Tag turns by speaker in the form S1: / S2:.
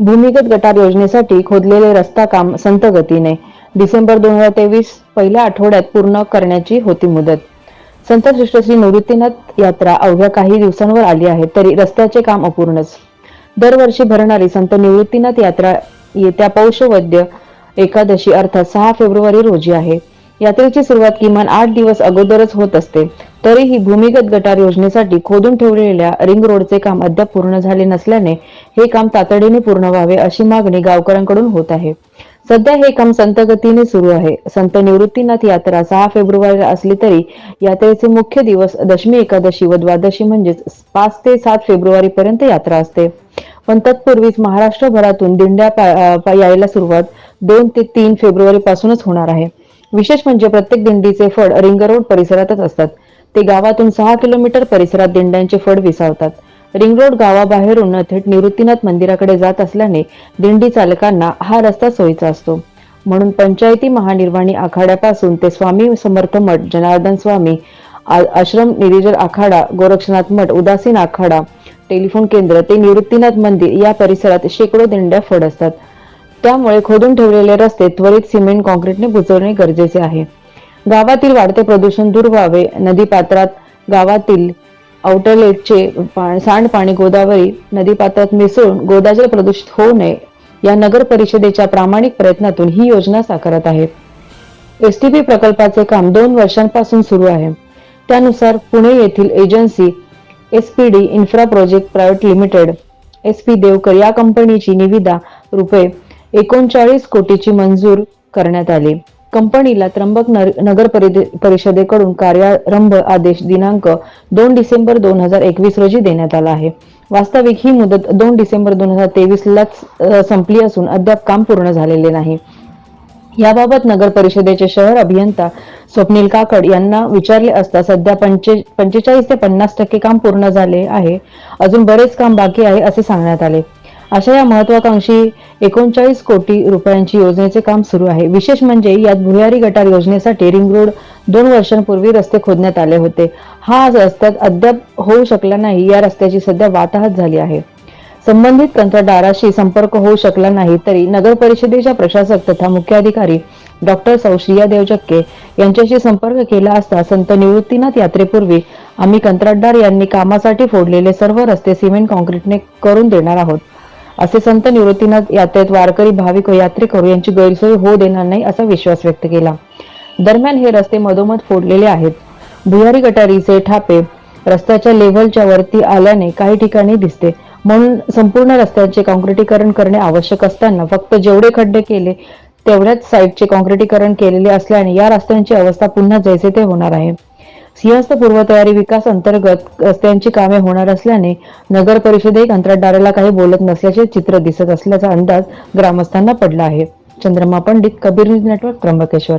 S1: भूमिगत गटार योजनेसाठी खोदलेले रस्ता काम संत गतीने. डिसेंबर दोन हजार तेवीस पहिल्या आठवड्यात पूर्ण करण्याची होती मुदत. संत श्री निवृत्तीनाथ यात्रा अवघ्या काही दिवसांवर आली आहे तरी रस्त्याचे काम अपूर्णच. दरवर्षी भरणारी संत निवृत्तीनाथ यात्रा येत्या पौषवद्य एकादशी अर्थात सहा फेब्रुवारी रोजी आहे. यात्रेची सुरुवात किमान आठ दिवस अगोदरच होत असते. तरीही भूमिगत गटार योजनेसाठी खोदून ठेवलेल्या रिंग रोडचे काम अद्याप पूर्ण झाले नसल्याने हे काम तातडीने पूर्ण व्हावे अशी मागणी गावकऱ्यांकडून होत आहे. सध्या हे काम संत गतीने सुरू आहे. संत निवृत्तीनाथ यात्रा सहा फेब्रुवारीला असली तरी यात्रेचे मुख्य दिवस दशमी एकादशी व द्वादशी म्हणजेच पाच ते सात फेब्रुवारी पर्यंत यात्रा असते. पण तत्पूर्वीच महाराष्ट्रभरातून दिंड्या यायला सुरुवात दोन ते तीन फेब्रुवारी पासूनच होणार आहे. विशेष म्हणजे प्रत्येक दिंडीचे फड रिंग रोड परिसरातच असतात. ते गावातून सहा किलोमीटर परिसरात दिंड्यांचे फड विसावतात. रिंग रोड गावाबाहेरून थेट निवृत्तीनाथ मंदिराकडे जात असल्याने दिंडी चालकांना हा रस्ता सोयीचा असतो. म्हणून पंचायती महानिर्वाणी आखाड्यापासून ते स्वामी समर्थ मठ जनार्दन स्वामी आ- आश्रम निरीजर आखाडा गोरक्षनाथ मठ उदासीन आखाडा टेलिफोन केंद्र ते निवृत्तीनाथ मंदिर या परिसरात शेकडो दिंड्या फड असतात. त्यामुळे खोदून ठेवलेले रस्ते त्वरित सिमेंट कॉन्क्रीटने बुजवणे गरजेचे आहे. गावातील वाढते प्रदूषण दूर व्हावे. नदी पात्रात गावातील आउटलेटचे सांडपाणी गोदावरी नदीपात्रात मिसळून गोदाजल प्रदूषित होऊ नये या नगर परिषदेच्या प्रामाणिक प्रयत्नातून ही योजना साकारत आहे. पी प्रकल्पाचे काम दोन वर्षांपासून सुरू आहे. त्यानुसार पुणे येथील agency S P infra project private limited S P Devkar या कंपनीची निविदा रुपये एकोणचाळीस कोटीची मंजूर करण्यात आली. कंपनीला त्र्यंबक नर- नगर परिषदेकडून कार्यारंभ आदेश दिनांक दोन डिसेंबर दोन हजार एकवीस रोजी देण्यात आला आहे. वास्तविक ही मुदत दोन डिसेंबर दोन हजार तेवीस लाच संपली असून अद्याप काम पूर्ण झालेले नाही. याबाबत नगर परिषदेचे शहर अभियंता स्वप्नील काकड यांना विचारले असता सध्या पंचे पंचेचाळीस ते पन्नास टक्के काम पूर्ण झाले आहे. अजून बरेच काम बाकी आहे असे सांगण्यात आले. अशा या महत्वाकांक्षी एकोणचाळीस कोटी रुपयांची योजनेचे काम सुरू आहे. विशेष म्हणजे यात भुयारी गटार योजनेसाठी रिंग रोड दोन वर्षांपूर्वी रस्ते खोदण्यात आले होते. हा रस्त्यात अद्याप होऊ शकला नाही. या रस्त्याची सध्या वाताहत झाली आहे. संबंधित कंत्राटदाराशी संपर्क होऊ शकला नाही तरी नगर परिषदेच्या प्रशासक तथा मुख्याधिकारी डॉक्टर सौश्रिया देवजक्के यांच्याशी संपर्क केला असता संत निवृत्तीनाथ यात्रेपूर्वी आम्ही कंत्राटदार यांनी कामासाठी फोडलेले सर्व रस्ते सिमेंट कॉन्क्रीटने करून देणार आहोत. असे संत निवृत्तीनाथ यात्रेत वारकरी भाविक व यात्रेकरू यांची गैरसोय होऊ देणार नाही असा विश्वास व्यक्त केला. दरम्यान हे रस्ते मधोमध फोडलेले आहेत. भुयारी गटारीचे ठापे रस्त्याच्या लेव्हलच्या वरती आल्याने काही ठिकाणी दिसते. म्हणून संपूर्ण रस्त्याचे कॉन्क्रिटीकरण करणे आवश्यक असताना फक्त जेवढे खड्डे केले तेवढ्याच साईडचे कॉन्क्रिटीकरण केलेले असल्याने या रस्त्यांची अवस्था पुन्हा जैसे ते होणार आहे. सिंहस्थ पूर्वतयारी विकास अंतर्गत रस्त्यांची कामे होणार असल्याने नगर परिषदे कंत्राटदाराला काही बोलत नसल्याचे चित्र दिसत असल्याचा अंदाज ग्रामस्थांना पडला आहे. Chandrama Pandit Kabir news network Trimbakeshwar.